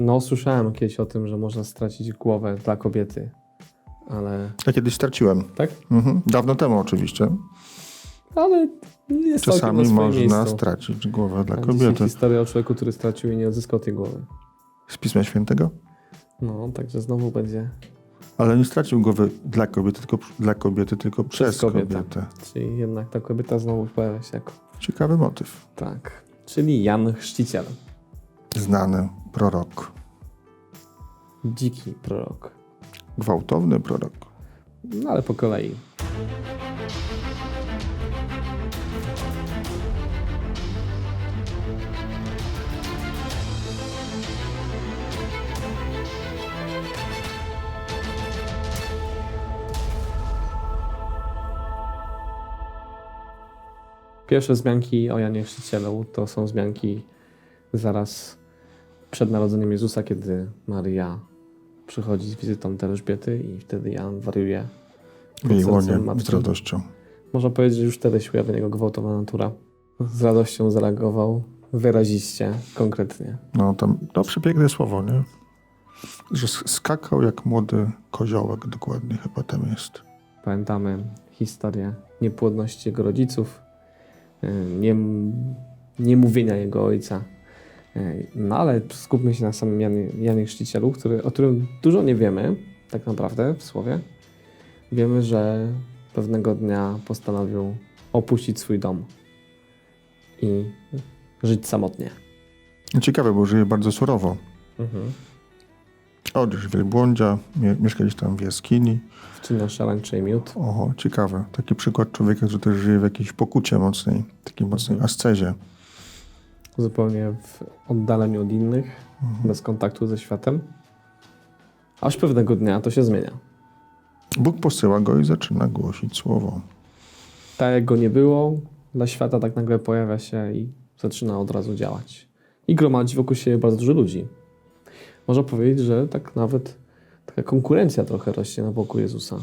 No, słyszałem kiedyś o tym, że można stracić głowę dla kobiety, ale Ja kiedyś straciłem. tak? Mhm. Dawno temu oczywiście. Ale jest Czasami można miejscu. stracić głowę dla A kobiety. historia o człowieku, który stracił i nie odzyskał tej głowy. Z Pisma Świętego? No, także znowu będzie. Ale nie stracił głowy dla kobiety, tylko dla kobiety, tylko przez, kobietę. kobietę. Czyli jednak ta kobieta znowu pojawia się jako. Ciekawy motyw. Tak. Czyli Jan Chrzciciel. Znany prorok. Dziki prorok. Gwałtowny prorok. No ale po kolei. Pierwsze wzmianki o Janie Chrzcicielu to są wzmianki zaraz przed narodzeniem Jezusa, kiedy Maria przychodzi z wizytą do Elżbiety i wtedy Jan wariuje. Jej łonie z radością. Można powiedzieć, że już wtedy się ujawnia jego gwałtowa natura. Z radością zareagował wyraziście, konkretnie. No tam, to przepiękne słowo, nie? Że sk- skakał jak młody koziołek, dokładnie chyba tam jest. Pamiętamy historię niepłodności jego rodziców, yy, nie, niemówienia jego ojca. No ale skupmy się na samym Janie, Janie Chrzcicielu, który, o którym dużo nie wiemy, tak naprawdę w słowie. Wiemy, że pewnego dnia postanowił opuścić swój dom i żyć samotnie. Ciekawe, bo żyje bardzo surowo. Mhm. Odesz wielbłądzia, mie- mieszka gdzieś tam w jaskini. Wcina szarańczy i miód. Oho, ciekawe. Taki przykład człowieka, który też żyje w jakiejś pokucie mocnej, takiej mocnej ascezie. Zupełnie w oddaleniu od innych, bez kontaktu ze światem. Aż pewnego dnia to się zmienia. Bóg posyła go i zaczyna głosić słowo. Tak jak go nie było, dla świata tak nagle pojawia się i zaczyna od razu działać. I gromadzi wokół siebie bardzo dużo ludzi. Można powiedzieć, że tak nawet taka konkurencja trochę rośnie na boku Jezusa.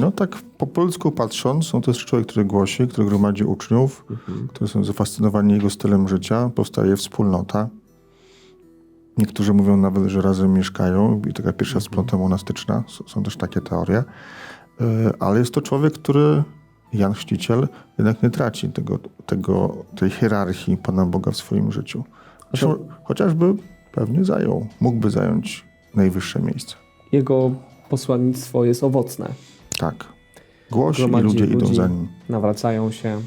No tak po polsku patrząc, no to jest człowiek, który głosi, który gromadzi uczniów, którzy są zafascynowani jego stylem życia, powstaje wspólnota. Niektórzy mówią nawet, że razem mieszkają i taka pierwsza wspólnota monastyczna, są też takie teorie. Yy, Ale jest to człowiek, który, Jan Chrzciciel, jednak nie traci tego, tego, tej hierarchii Pana Boga w swoim życiu. Chociażby pewnie zajął, mógłby zająć najwyższe miejsce. Jego posłannictwo jest owocne. Tak. Głosi i ludzie idą ludzi. za nim. nawracają się,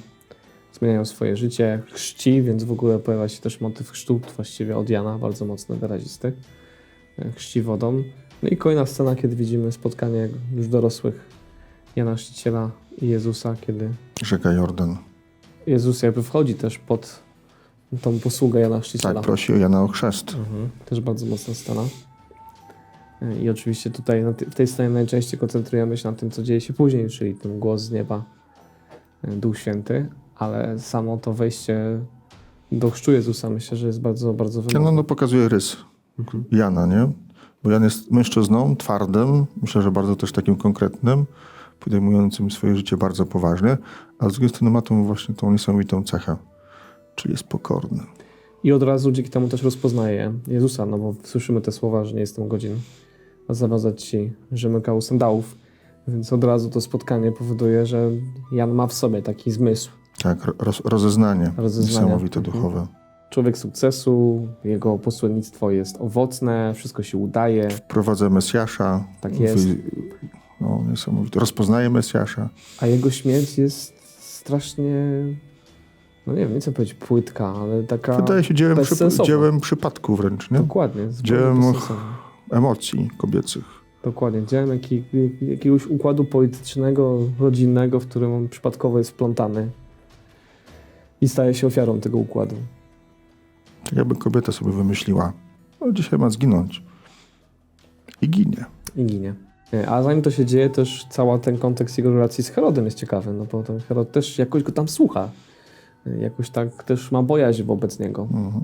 zmieniają swoje życie, chrzci, więc w ogóle pojawia się też motyw chrztu, właściwie od Jana, bardzo mocno wyrazisty. E, Chrzci wodą. No i kolejna scena, kiedy widzimy spotkanie już dorosłych Jana Chrzciciela i Jezusa, kiedy Rzeka Jordan. Jezus jakby wchodzi też pod tą posługę Jana Chrzciciela. Tak, prosi o Jana o chrzest. Mhm. Też bardzo mocna scena. E, I oczywiście tutaj w tej scenie najczęściej koncentrujemy się na tym, co dzieje się później, czyli ten głos z nieba, e, Duch Święty, ale samo to wejście do chrztu Jezusa myślę, że jest bardzo, bardzo No, wymowne. no pokazuje rys Jana, nie? Bo Jan jest mężczyzną, twardym, myślę, że bardzo też takim konkretnym, podejmującym swoje życie bardzo poważnie, a z drugiej strony ma tą właśnie tą niesamowitą cechę, czyli jest pokorny. I od razu dzięki temu też rozpoznaje Jezusa, no bo słyszymy te słowa, że nie jestem godzin zawiązać ci rzemyka u sandałów, więc od razu to spotkanie powoduje, że Jan ma w sobie taki zmysł, Tak, roz, rozeznanie, Rozeznania. niesamowite Mhm. duchowe. człowiek sukcesu, jego posłannictwo jest owocne, wszystko się udaje. Wprowadza Mesjasza. Tak jest. Wy- No, niesamowite. Rozpoznaje Mesjasza. A jego śmierć jest strasznie, no nie wiem, nie chcę powiedzieć płytka, ale taka Wydaje się dziełem, przy, dziełem przypadku wręcz, nie? Dokładnie. Dziełem. Emocji kobiecych. Dokładnie. Dziełem jaki, jakiegoś układu politycznego, rodzinnego, w którym on przypadkowo jest wplątany i staje się ofiarą tego układu. Tak jakby kobieta sobie wymyśliła, no dzisiaj ma zginąć. I ginie. I ginie. Nie, A zanim to się dzieje, też cały ten kontekst jego relacji z Herodem jest ciekawy, no bo ten Herod też jakoś go tam słucha. Jakoś tak też ma bojaźń wobec niego. Mhm.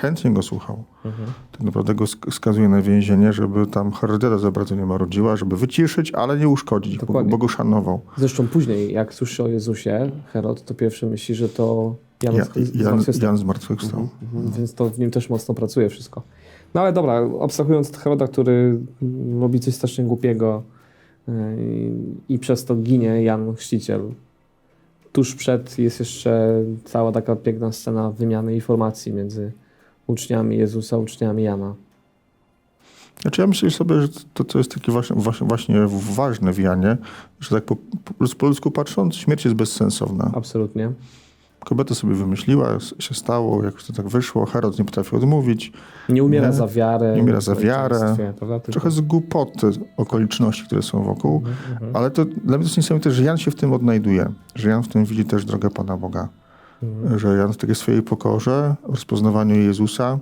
Chętnie go słuchał. Mhm. Tak naprawdę go sk- skazuje na więzienie, żeby tam Herodiada za bardzo nie marudziła, żeby wyciszyć, ale nie uszkodzić, bo, Dokładnie. bo go szanował. Zresztą później, jak słyszy o Jezusie, Herod, to pierwszy myśli, że to Jan, Ja, Jan, zmartwychwstał. Jan zmartwychwstał. Mhm, Więc to w nim też mocno pracuje wszystko. No ale dobra, abstrahując od Heroda, który robi coś strasznie głupiego yy, i przez to ginie Jan Chrzciciel. Tuż przed jest jeszcze cała taka piękna scena wymiany informacji między uczniami Jezusa, uczniami Jana. Znaczy ja myślę sobie, że to, co jest takie właśnie, właśnie, właśnie ważne w Janie, że tak po, po, ludzku patrząc, śmierć jest bezsensowna. Absolutnie. Kobieta sobie wymyśliła, się stało, jakoś to tak wyszło, Herod nie potrafi odmówić. Nie umiera Nie. za wiarę. Nie umiera za wiarę. Trochę z głupoty okoliczności, które są wokół, Mhm, mhm, ale to dla mnie to jest niesamowite, że Jan się w tym odnajduje, że Jan w tym widzi też drogę Pana Boga, mhm. że Jan w takiej swojej pokorze, rozpoznawaniu Jezusa,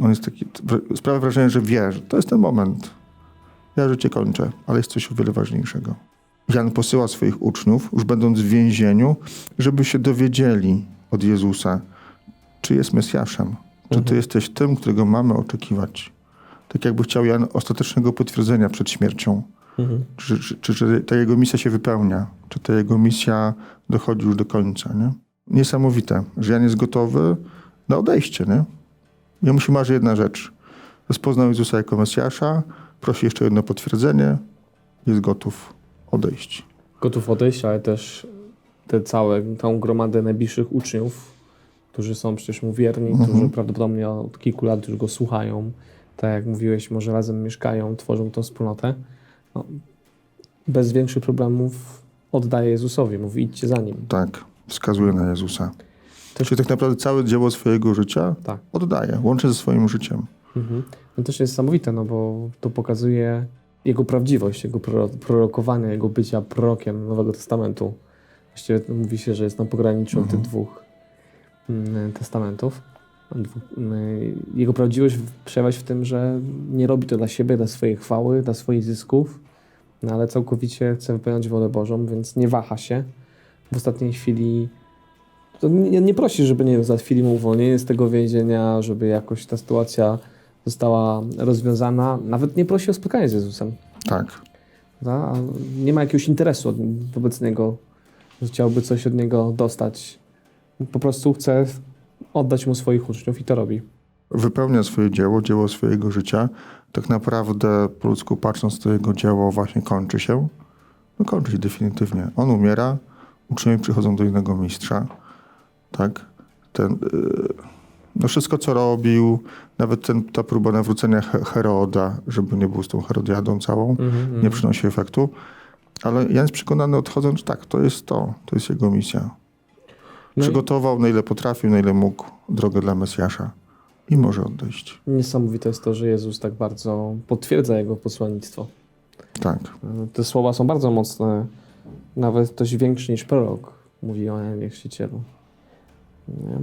on jest taki, sprawia wrażenie, że wie, że to jest ten moment. Ja życie kończę, ale jest coś o wiele ważniejszego. Jan posyła swoich uczniów, już będąc w więzieniu, żeby się dowiedzieli od Jezusa, czy jest Mesjaszem, czy ty Mhm. jesteś tym, którego mamy oczekiwać. Tak jakby chciał Jan ostatecznego potwierdzenia przed śmiercią. Mhm. Czy, czy, czy, czy ta jego misja się wypełnia? Czy ta jego misja dochodzi już do końca? Nie? Niesamowite, że Jan jest gotowy na odejście. Nie? Jemu się marzy jedna rzecz. Rozpoznał Jezusa jako Mesjasza, prosi jeszcze jedno potwierdzenie, jest gotów odejść. Gotów odejść, ale też te całe, tą gromadę najbliższych uczniów, którzy są przecież mu wierni, Mhm. którzy prawdopodobnie od kilku lat już go słuchają. Tak jak mówiłeś, może razem mieszkają, tworzą tą wspólnotę. No, bez większych problemów oddaje Jezusowi, mówi idźcie za nim. Tak, wskazuje na Jezusa. Też- Czyli tak naprawdę całe dzieło swojego życia Tak. oddaje, łączy ze swoim życiem. Mhm. No też jest niesamowite, no bo to pokazuje jego prawdziwość, jego proro- prorokowania, jego bycia prorokiem Nowego Testamentu. Właściwie mówi się, że jest na pograniczu Mhm. tych dwóch mm, testamentów. Dwóch, mm, Jego prawdziwość przejawia się w tym, że nie robi to dla siebie, dla swojej chwały, dla swoich zysków, no ale całkowicie chce wypełniać wolę Bożą, więc nie waha się. W ostatniej chwili nie, nie prosi, żeby nie wiem, załatwili mu uwolnienie z tego więzienia, żeby jakoś ta sytuacja została rozwiązana. Nawet nie prosi o spotkanie z Jezusem. Tak. A Nie ma jakiegoś interesu od, wobec niego, że chciałby coś od niego dostać. Po prostu chce oddać mu swoich uczniów i to robi. wypełnia swoje dzieło, dzieło swojego życia. Tak naprawdę po ludzku patrząc, to jego dzieło właśnie kończy się. No kończy się definitywnie. On umiera, uczniowie przychodzą do innego mistrza. Tak? Ten, yy, no wszystko, co robił, nawet ten, ta próba nawrócenia He- Heroda, żeby nie był z tą Herodiadą całą, nie przynosi efektu. Ale Jan jest przekonany odchodząc, że tak, to jest to, to jest jego misja. No i Przygotował na ile potrafił, na ile mógł drogę dla Mesjasza i może odejść. niesamowite jest to, że Jezus tak bardzo potwierdza jego posłannictwo. Tak. Te słowa są bardzo mocne, nawet dość większe niż prorok, mówi o Chrzcicielu. Nie?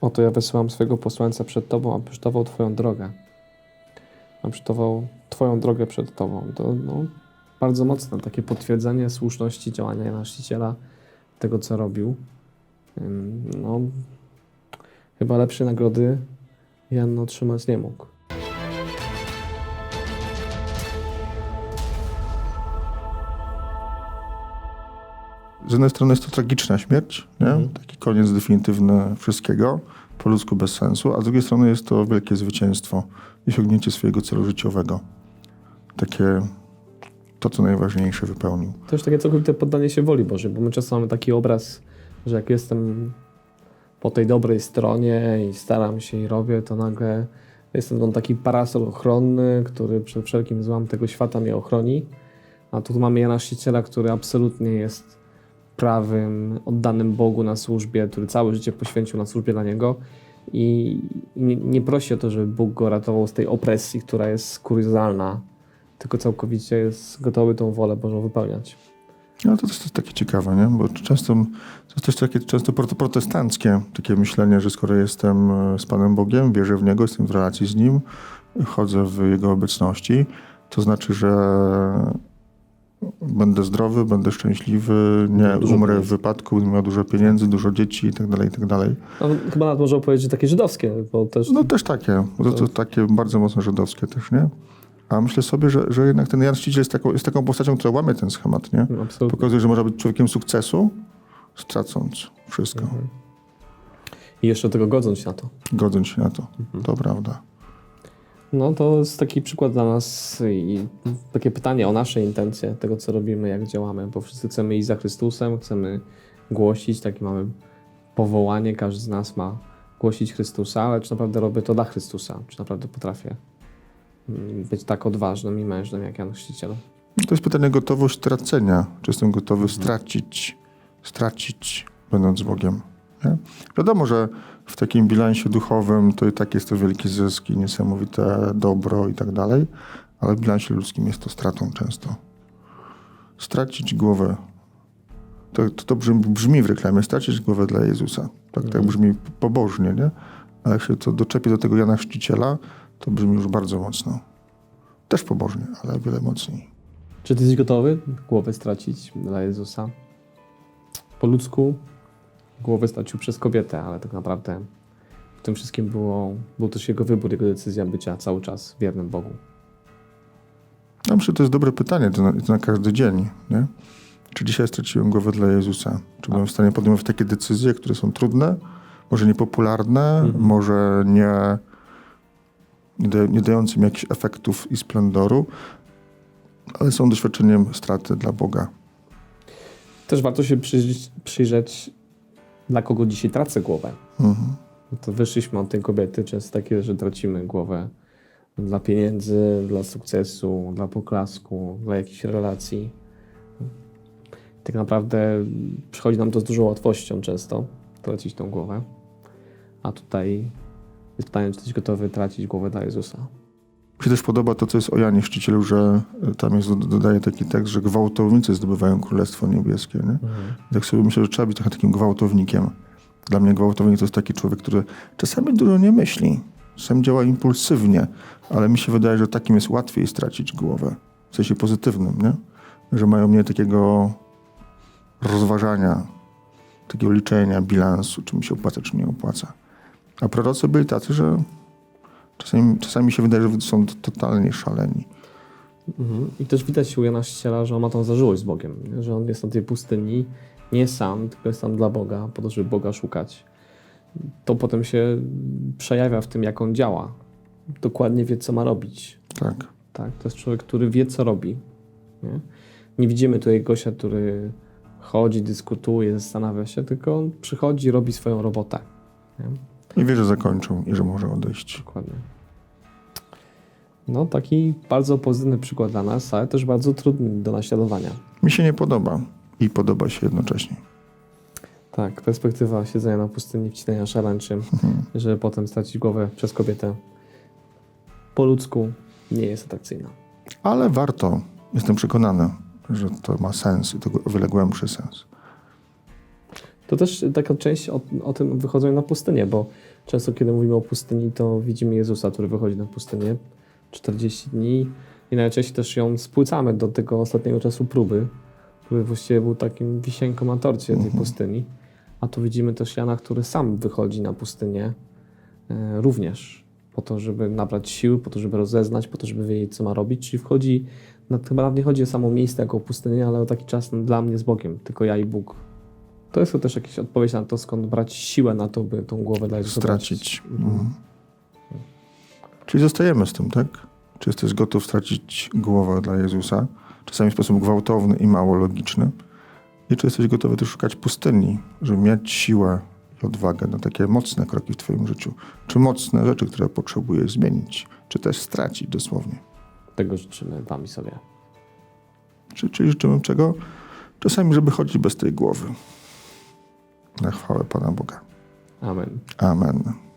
Oto ja wysyłam swojego posłańca przed Tobą, aby przygotował Twoją drogę. A przygotował Twoją drogę przed Tobą. To no, bardzo mocne takie potwierdzenie słuszności działania Jana tego co robił. No, chyba lepszej nagrody Jan otrzymać nie mógł. Z jednej strony jest to tragiczna śmierć, nie? Mhm. taki koniec definitywny wszystkiego, po ludzku bez sensu, a z drugiej strony jest to wielkie zwycięstwo i osiągnięcie swojego celu życiowego. Takie to, co najważniejsze wypełnił. To już takie całkowite poddanie się woli Bożej, bo my często mamy taki obraz, że jak jestem po tej dobrej stronie i staram się i robię, to nagle jestem on taki parasol ochronny, który przed wszelkim złam tego świata mnie ochroni. A tu mamy Jana Chrzciciela, który absolutnie jest prawym, oddanym Bogu na służbie, który całe życie poświęcił na służbie dla Niego i nie, nie prosi o to, żeby Bóg go ratował z tej opresji, która jest kuriozalna, tylko całkowicie jest gotowy tą wolę Bożą wypełniać. No to też jest takie ciekawe, nie? bo często to jest takie często prote- protestanckie takie myślenie, że skoro jestem e, z Panem Bogiem, wierzę w Niego, jestem w relacji z Nim, chodzę w Jego obecności, to znaczy, że będę zdrowy, będę szczęśliwy, nie Dużo umrę w pieniędzy. wypadku, będę miał dużo pieniędzy, dużo dzieci i tak dalej, i tak dalej. No, chyba nawet można powiedzieć, że takie żydowskie, bo też No też takie, to, to takie bardzo mocno żydowskie też, nie? A myślę sobie, że, że jednak ten Jan Chrzciciel jest taką, jest taką postacią, która łamie ten schemat, nie? no, absolutnie. Pokazuje, że można być człowiekiem sukcesu, stracąc wszystko, Mhm. I jeszcze do tego godząc się na to. godząc się na to. Mhm. To prawda. No to jest taki przykład dla nas i takie pytanie o nasze intencje, tego co robimy, jak działamy, bo wszyscy chcemy iść za Chrystusem, chcemy głosić, takie mamy powołanie, każdy z nas ma głosić Chrystusa, ale czy naprawdę robię to dla Chrystusa? Czy naprawdę potrafię mm, być tak odważnym i mężnym jak Jan Chrzciciel? To jest pytanie gotowość tracenia. Czy jestem gotowy stracić, stracić, będąc Bogiem. Nie? Wiadomo, że w takim bilansie duchowym to i tak jest to wielki zysk i niesamowite dobro i tak dalej, ale w bilansie ludzkim jest to stratą często. Stracić głowę. To, to, to brzmi, brzmi w reklamie, stracić głowę dla Jezusa. Tak, tak brzmi pobożnie, nie? Ale jak się to doczepie do tego Jana Chrzciciela, to brzmi już bardzo mocno. Też pobożnie, ale o wiele mocniej. Czy ty jesteś gotowy głowę stracić dla Jezusa? Po ludzku głowę stracił przez kobietę, ale tak naprawdę w tym wszystkim było, był też jego wybór, jego decyzja bycia cały czas wiernym Bogu. Ja myślę, że to jest dobre pytanie, to na, to na każdy dzień. Nie? Czy dzisiaj straciłem głowę dla Jezusa? Czy byłem w stanie podejmować takie decyzje, które są trudne, może niepopularne, może nie, nie, da, nie dające mi jakichś efektów i splendoru, ale są doświadczeniem straty dla Boga. Też warto się przyjrzeć, przyjrzeć dla kogo dzisiaj tracę głowę. Mhm. No To wyszliśmy od tej kobiety, często takie, że tracimy głowę dla pieniędzy, dla sukcesu, dla poklasku, dla jakichś relacji. Tak naprawdę przychodzi nam to z dużą łatwością często, tracić tą głowę. A tutaj jest pytanie, czy jesteś gotowy tracić głowę dla Jezusa. Mi się też podoba to, co jest o Janie Chrzcicielu, że y, tam jest, dodaje taki tekst, że gwałtownicy zdobywają Królestwo Niebieskie. Nie? I tak sobie myślę, że trzeba być trochę takim gwałtownikiem. Dla mnie gwałtownik to jest taki człowiek, który czasami dużo nie myśli, czasami działa impulsywnie, ale mi się wydaje, że takim jest łatwiej stracić głowę. W sensie pozytywnym, nie? Że mają mnie takiego rozważania, takiego liczenia, bilansu, czy mi się opłaca, czy nie opłaca. A prorocy byli tacy, że czasami, czasami się wydaje, że są totalnie szaleni. Mhm. I też widać u Jana Chrzciciela, że on ma tą zażyłość z Bogiem, nie? że on jest na tej pustyni nie sam, tylko jest tam dla Boga, po to, żeby Boga szukać. To potem się przejawia w tym, jak on działa. Dokładnie wie, co ma robić. Tak. Tak? To jest człowiek, który wie, co robi. Nie, nie widzimy tutaj gościa, który chodzi, dyskutuje, zastanawia się, tylko on przychodzi, robi swoją robotę. Nie? I wie, że zakończą i że może odejść. Dokładnie. No, taki bardzo pozytywny przykład dla nas, ale też bardzo trudny do naśladowania. Mi się nie podoba i podoba się jednocześnie. Tak, perspektywa siedzenia na pustyni, wcinania szarańczy, żeby potem stracić głowę przez kobietę po ludzku nie jest atrakcyjna. Ale warto. Jestem przekonany, że to ma sens i to o wiele głębszy sens. To też taka część o, o tym wychodzeniu na pustynię, bo często kiedy mówimy o pustyni, to widzimy Jezusa, który wychodzi na pustynię 40 dni i najczęściej też ją spłycamy do tego ostatniego czasu próby, który właściwie był takim wisienką na torcie tej pustyni. A tu widzimy też Jana, który sam wychodzi na pustynię e, również po to, żeby nabrać siły, po to, żeby rozeznać, po to, żeby wiedzieć, co ma robić. Czyli wchodzi, na, chyba nawet nie chodzi o samo miejsce jako pustynię, ale o taki czas dla mnie z Bogiem, tylko ja i Bóg. To jest to też jakaś odpowiedź na to, skąd brać siłę na to, by tą głowę dla Jezusa Stracić. tracić. Mhm. Czyli zostajemy z tym, tak? Czy jesteś gotów stracić głowę dla Jezusa? Czasami w sposób gwałtowny i mało logiczny. I czy jesteś gotowy też szukać pustyni, żeby mieć siłę i odwagę na takie mocne kroki w Twoim życiu? Czy mocne rzeczy, które potrzebujesz zmienić? Czy też stracić dosłownie? Tego życzymy Wam i sobie. Czy, czyli życzymy czego? Czasami, żeby chodzić bez tej głowy. Na chwałę Pana Boga. Amen. Amen.